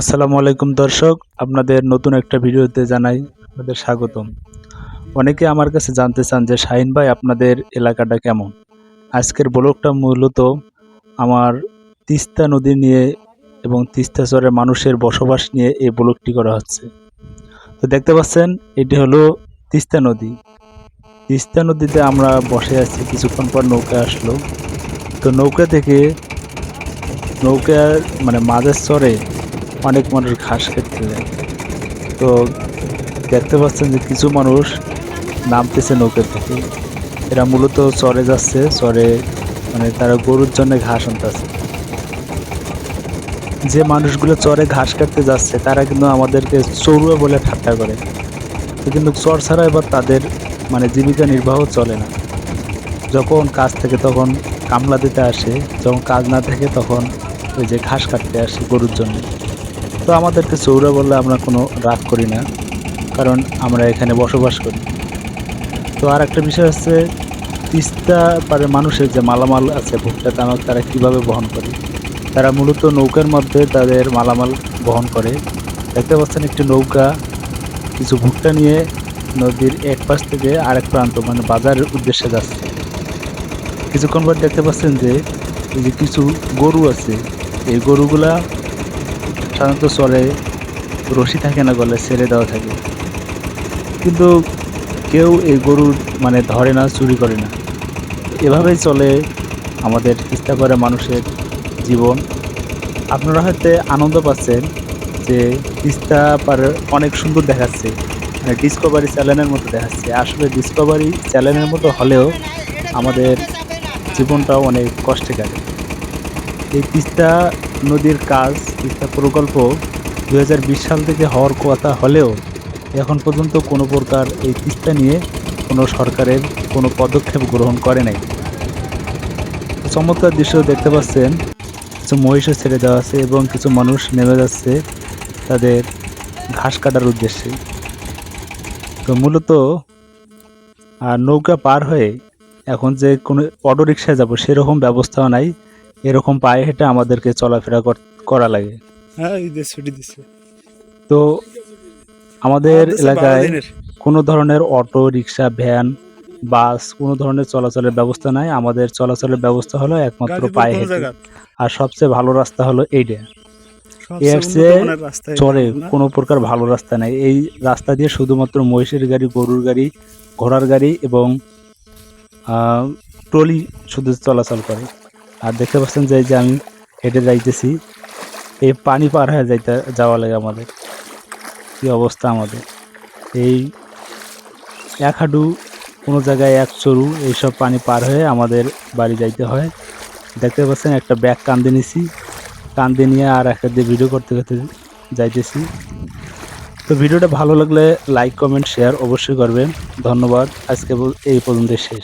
আসসালামু আলাইকুম দর্শক, আপনাদের নতুন একটা ভিডিওতে জানাই আপনাদের স্বাগতম। অনেকে আমার কাছে জানতে চান যে শাহিন ভাই, আপনাদের এলাকাটা কেমন? আজকের ব্লগটা মূলত আমার তিস্তা নদী নিয়ে এবং তিস্তা চরের মানুষের বসবাস নিয়ে এই ব্লগটি করা হচ্ছে। তো দেখতে পাচ্ছেন, এটি হলো তিস্তা নদী। তিস্তা নদীতে আমরা বসে আছি, কিছুক্ষণ পর নৌকা আসলো। তো নৌকা থেকে, নৌকার মানে মাঝের চরে অনেক মানুষ ঘাস খেতে তো দেখতে পাচ্ছেন যে কিছু মানুষ নামতেছে নৌকা থেকে। এরা মূলত চরে যাচ্ছে, চরে মানে তারা গরুর জন্য ঘাস আনতেছে। যে মানুষগুলো চরে ঘাস কাটতে যাচ্ছে, তারা কিন্তু আমাদেরকে চড়ুয়া বলে ঠাট্টা করে। কিন্তু চর ছাড়া এবার তাদের মানে জীবিকা নির্বাহ চলে না। যখন কাজ থেকে তখন কামলা দিতে আসে, যখন কাজ না থাকে তখন ওই যে ঘাস কাটতে আসে গরুর জন্য। তো আমাদেরকে চৌরা বললে আমরা কোনো রাগ করি না, কারণ আমরা এখানে বসবাস করি। তো আর একটা বিষয় হচ্ছে, তিস্তা পারে মানুষের যে মালামাল আছে, ভুট্টা, তামাক, তারা কীভাবে বহন করে? তারা মূলত নৌকার মধ্যে তাদের মালামাল বহন করে। দেখতে পাচ্ছেন একটি নৌকা, কিছু ভুট্টা নিয়ে নদীর এক পাশ থেকে আরেক প্রান্ত মানে বাজারের উদ্দেশ্যে যাচ্ছে। কিছুক্ষণ পর দেখতে পাচ্ছেন যে, এই যে কিছু গরু আছে, এই গরুগুলা সাধারণত চলে, রশি থাকে না গলে, ছেড়ে দেওয়া থাকে। কিন্তু কেউ এই গরু মানে ধরে না, চুরি করে না। এভাবেই চলে আমাদের তিস্তা করে মানুষের জীবন। আপনারা হয়তো আনন্দ পাচ্ছেন যে তিস্তা পার অনেক সুন্দর দেখাচ্ছে মানে ডিসকভারি চ্যানেলের মতো দেখাচ্ছে। আসলে ডিসকভারি চ্যানেলের মতো হলেও আমাদের জীবনটাও অনেক কষ্টে কাটে। এই তিস্তা নদীর কাজ তিস্তা প্রকল্প দু হাজার বিশ সাল থেকে হওয়ার কথা হলেও এখন পর্যন্ত কোনো প্রকার এই তিস্তা নিয়ে কোনো সরকারের কোনো পদক্ষেপ গ্রহণ করে নাই। চমৎকার দৃশ্য দেখতে পাচ্ছেন। কিছু মহিষও ছেড়ে দেওয়া আছে এবং কিছু মানুষ নেমে যাচ্ছে তাদের ঘাস কাটার উদ্দেশ্যে। তো মূলত, আর নৌকা পার হয়ে এখন যে কোনো অটো রিক্সায় যাব সেরকম ব্যবস্থাও নাই। এরকম পায়ে হেঁটে আমাদেরকে চলাফেরা কর- লাগে। হ্যাঁ তো আমাদের এলাকায় কোনো ধরনের অটো রিক্সা ভ্যান বাস কোনো ধরনের চলাচলের ব্যবস্থা নাই। আমাদের চলাচলের ব্যবস্থা হলো একমাত্র পায়ে হেঁটে। আর সবচেয়ে ভালো রাস্তা হলো এইটা এর চেয়ে না? কোনো প্রকার ভালো রাস্তা নাই। এই রাস্তা দিয়ে শুধুমাত্র মহিষের গাড়ি গরুর গাড়ি ঘোড়ার গাড়ি এবং ট্রলি শুধু চলাচল করে। আর দেখতে পাচ্ছেন যে যে আমি হেঁটে যাইতেছি, এই পানি পার হয়ে যাইতে, যাওয়া লাগে আমাদের। কি অবস্থা আমাদের? এই এক হাঁটু কোনো জায়গায় এক চরু, এইসব পানি পার হয়ে আমাদের বাড়ি যাইতে হয়। দেখতে পাচ্ছেন একটা ব্যাগ কান্দে নিছি কান্দে নিয়ে আর একটা দিয়ে ভিডিও করতে করতে যাইতেছি। তো ভিডিওটা ভালো লাগলে লাইক কমেন্ট শেয়ার অবশ্যই করবেন। ধন্যবাদ। আজকে এই পর্যন্ত শেষ।